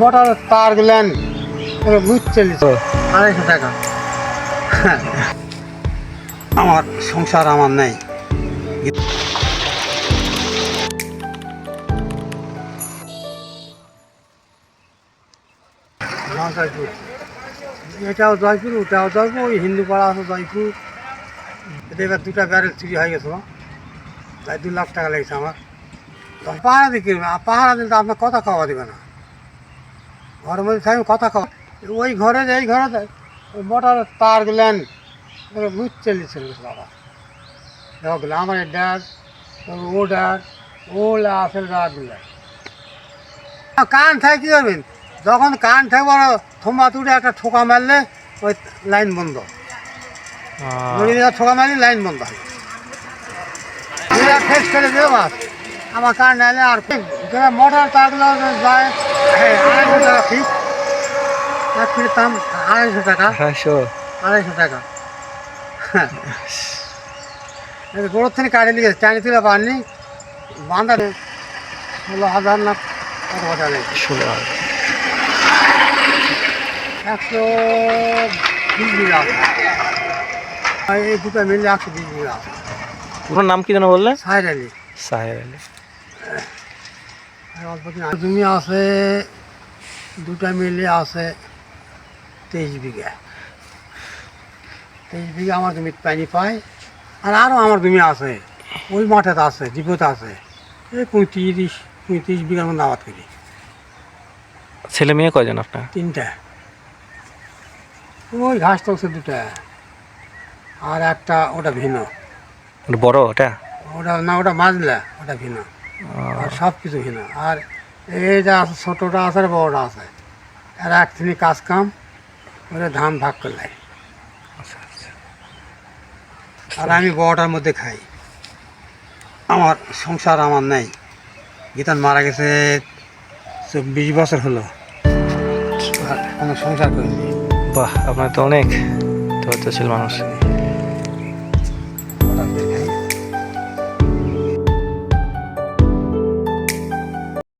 মোটরের তার গেলেন বুঝতে আড়াইশো টাকা। আমার সংসার আমার নেই। জয়পুর। এটাও জয়পুর ওটাও জয়পুর ওই হিন্দু পাড়া আছে জয়পুর। এতে এবার দুটা ব্যারেল চুরি হয়ে গেছিল তাই দু লাখ টাকা লেগেছে আমার। পাহারা আর পাহারা দিলে তো আপনার কথা খাওয়া দেবে না। ঘরের মধ্যে থাকবে কথা খাওয়া ওই ঘরে যে এই ঘরে মোটরের তার গেলেন বুঝতে লিখছিল বাবা। দেখো আমার ড্যাড ও ড্যাড ওলা আসল কান থাকে কী করবেন? যখন কান থাকব থম্বা তুলে একটা ঠোকা মারলে ওই লাইন বন্ধ। ঠোকা মারলে লাইন বন্ধ হয়। ফেস করে দেবে আমার কান নাইলে আর মোটর তারগুলো যায় হ্যাঁ, আড়াইশো টাকা ফিস দাম আড়াইশো টাকা। আড়াইশো? আড়াইশো টাকা। হ্যাঁ। গোড়োর থেকে কাটে নিয়ে গেছে টানি তুলে পাননি বাঁধা ষোলো হাজার না কত কথা নেই? ষোলো একশো বিশ বিঘা। আছে এই দুটো মিললে একশো বিশ বিঘা। আছে আপনার নাম কি যেন বললেন সাইড আলি। সাহেব আলী। আর অল্প দিন জমি আছে দুটা মিলে আছে। তেইশ বিঘা। তেইশ বিঘা আমার জমি পানি পায় আর আরও আমার জমি আছে ওই মাঠেতে আছে ডিপোতে আছে। এই পঁয়ত্রিশ পঁয়ত্রিশ বিঘার মধ্যে আবাদ করি। ছেলে মেয়ে কয়জন আপনার? তিনটা। ওই ঘাস টকছে দুটা আর একটা ওটা ভিন্ন। বড় ওটা? ওটা না ওটা মাজলা ওটা ভিন্ন। আর সব কিছু ভিন্ন। আর এই এইটা আছে ছোটোটা আছে আর বড়টা আছে। আর এক কাজ কাম ওটা ধান ভাগ করলে আর আমি বড়টার মধ্যে খাই। আমার সংসার আমার নেই। গীতান মারা গেছে চব্বিশ বছর হলো। কোনো সংসার করিনি। বাহ, আপনার তো অনেক ধৈর্যশীল মানুষ।